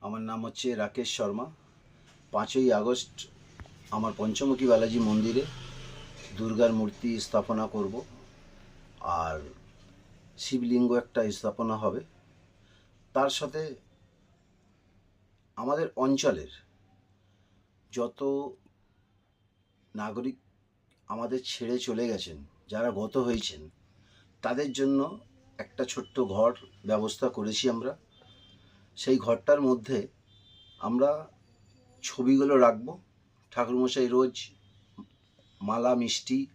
আমার নাম হচ্ছে রাকেশ শর্মা। পাঁচই আগস্ট আমার পঞ্চমুখী বালাজি মন্দিরে দুর্গার মূর্তি স্থাপনা করব। আর শিবলিঙ্গ একটা স্থাপনা হবে। তার সাথে আমাদের অঞ্চলের যত নাগরিক আমাদের ছেড়ে চলে গেছেন, যারা গত হয়েছেন, তাদের জন্য একটা ছোট্ট ঘর ব্যবস্থা করেছি আমরা। সেই ঘরটার মধ্যে আমরা ছবিগুলো রাখব। ঠাকুরমশাই রোজ মালা, মিষ্টি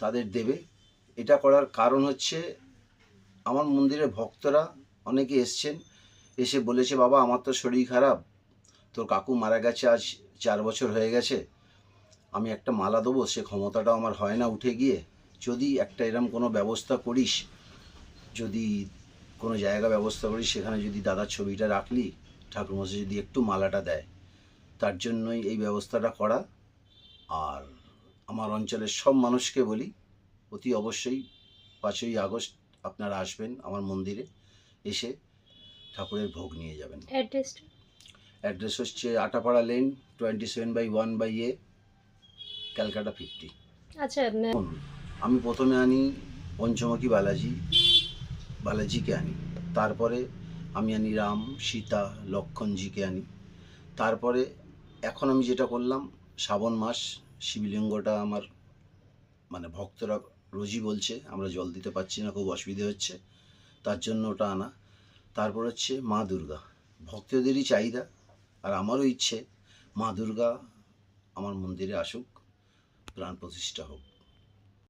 তাদের দেবে। এটা করার কারণ হচ্ছে আমার মন্দিরের ভক্তরা অনেকে এসছেন, এসে বলেছে, বাবা, আমার তো শরীর খারাপ। তোর কাকু মারা গেছে আজ, চার বছর হয়ে গেছে। আমি একটা মালা দেবো, সে ক্ষমতাটাও আমার হয় না উঠে গিয়ে। যদি একটা এরম কোনো ব্যবস্থা করিস, যদি কোনো জায়গা ব্যবস্থা করি সেখানে যদি দাদার ছবিটা রাখলি ঠাকুরমশাই যদি একটু মালাটা দেয় তার জন্যই এই ব্যবস্থাটা করা। আর আমার অঞ্চলের সব মানুষকে বলি অতি অবশ্যই পাঁচই আগস্ট আপনারা আসবেন আমার মন্দিরে এসে ঠাকুরের ভোগ নিয়ে যাবেন। অ্যাড্রেস হচ্ছে Atapara lane twenty seven by one by A Calcutta fifty আচ্ছা আমি প্রথমে আনি পঞ্চমুখী বালাজি বালাজিকে আনি। তারপরে আমি আনি রাম, সীতা, লক্ষণজিকে আনি। তারপরে এখন আমি যেটা করলাম, শ্রাবণ মাস, শিবলিঙ্গটা আমার মানে ভক্তরা রোজই বলছে, আমরা জল দিতে পারছি না, খুব অসুবিধে হচ্ছে, তার জন্য ওটা আনা। তারপর হচ্ছে মা দুর্গা। ভক্তদেরই চাহিদা, আর আমারও ইচ্ছে, মা দুর্গা আমার মন্দিরে আসুক, প্রাণ প্রতিষ্ঠা হোক।